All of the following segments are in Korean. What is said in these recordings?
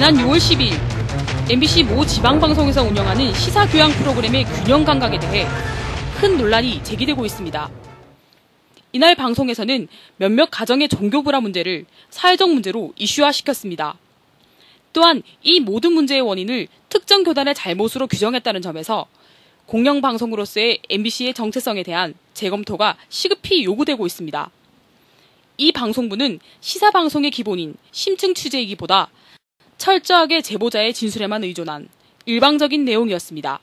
지난 6월 10일 MBC 모 지방방송에서 운영하는 시사교양 프로그램의 균형 감각에 대해 큰 논란이 제기되고 있습니다. 이날 방송에서는 몇몇 가정의 종교 불화 문제를 사회적 문제로 이슈화시켰습니다. 또한 이 모든 문제의 원인을 특정 교단의 잘못으로 규정했다는 점에서 공영방송으로서의 MBC의 정체성에 대한 재검토가 시급히 요구되고 있습니다. 이 방송부는 시사방송의 기본인 심층 취재이기보다 철저하게 제보자의 진술에만 의존한 일방적인 내용이었습니다.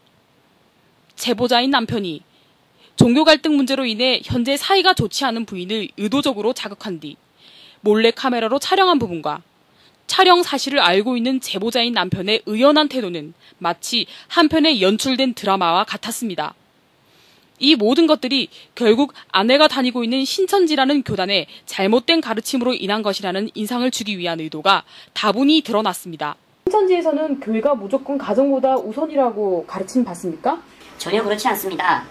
제보자인 남편이 종교 갈등 문제로 인해 현재 사이가 좋지 않은 부인을 의도적으로 자극한 뒤 몰래 카메라로 촬영한 부분과 촬영 사실을 알고 있는 제보자인 남편의 의연한 태도는 마치 한편의 연출된 드라마와 같았습니다. 이 모든 것들이 결국 아내가 다니고 있는 신천지라는 교단의 잘못된 가르침으로 인한 것이라는 인상을 주기 위한 의도가 다분히 드러났습니다. 신천지에서는 교회가 무조건 가정보다 우선이라고 가르침 받습니까? 전혀 그렇지 않습니다.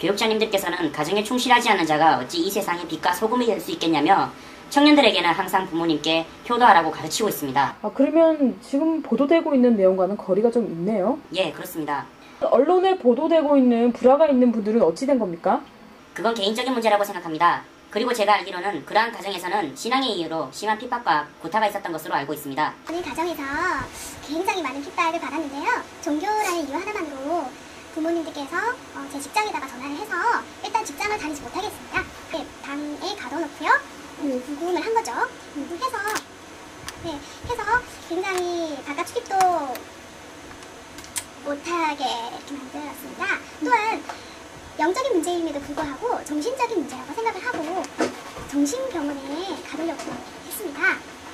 교육자님들께서는 가정에 충실하지 않는 자가 어찌 이 세상에 빛과 소금이 될 수 있겠냐며 청년들에게는 항상 부모님께 효도하라고 가르치고 있습니다. 아, 그러면 지금 보도되고 있는 내용과는 거리가 좀 있네요. 예, 그렇습니다. 언론에 보도되고 있는 불화가 있는 분들은 어찌 된 겁니까? 그건 개인적인 문제라고 생각합니다. 그리고 제가 알기로는 그러한 가정에서는 신앙의 이유로 심한 핍박과 구타가 있었던 것으로 알고 있습니다. 저는 가정에서 굉장히 많은 핍박을 받았는데요. 종교라는 이유 하나만으로 부모님들께서 어, 제 직장에다가 전화를 해서 일단 직장을 다니지 못하겠습니다. 네, 방에 가둬놓고요. 음, 구금을 한 거죠. 음, 해서 네, 해서 굉장히 바깥 출입도 못하게 이렇게 만들었습니다. 또한 영적인 문제임에도 불구하고 정신적인 문제라고 생각을 하고 정신병원에 가보려고 했습니다.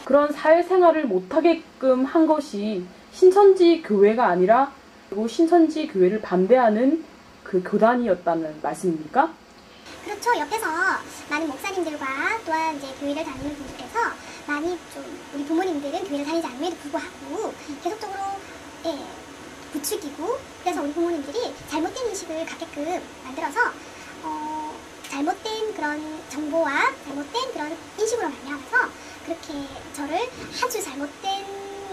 그런 사회생활을 못하게끔 한 것이 신천지 교회가 아니라 그리고 신천지 교회를 반대하는 그 교단이었다는 말씀입니까? 그렇죠. 옆에서 많은 목사님들과 또한 이제 교회를 다니는 분들께서 많이 좀 우리 부모님들은 교회를 다니지 않음에도 불구하고 계속적으로 예, 부추기고 그래서 우리 부모님들이 잘못된 인식을 갖게끔 만들어서 어, 잘못된 그런 정보와 잘못된 그런 인식으로 말미암아서 그렇게 저를 아주 잘못된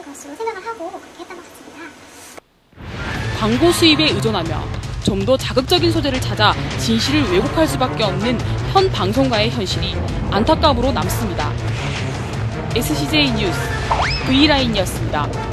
것으로 생각을 하고 그렇게 했던 것 같습니다. 광고 수입에 의존하며 좀 더 자극적인 소재를 찾아 진실을 왜곡할 수밖에 없는 현 방송가의 현실이 안타까움으로 남습니다. SCJ 뉴스 V라인이었습니다.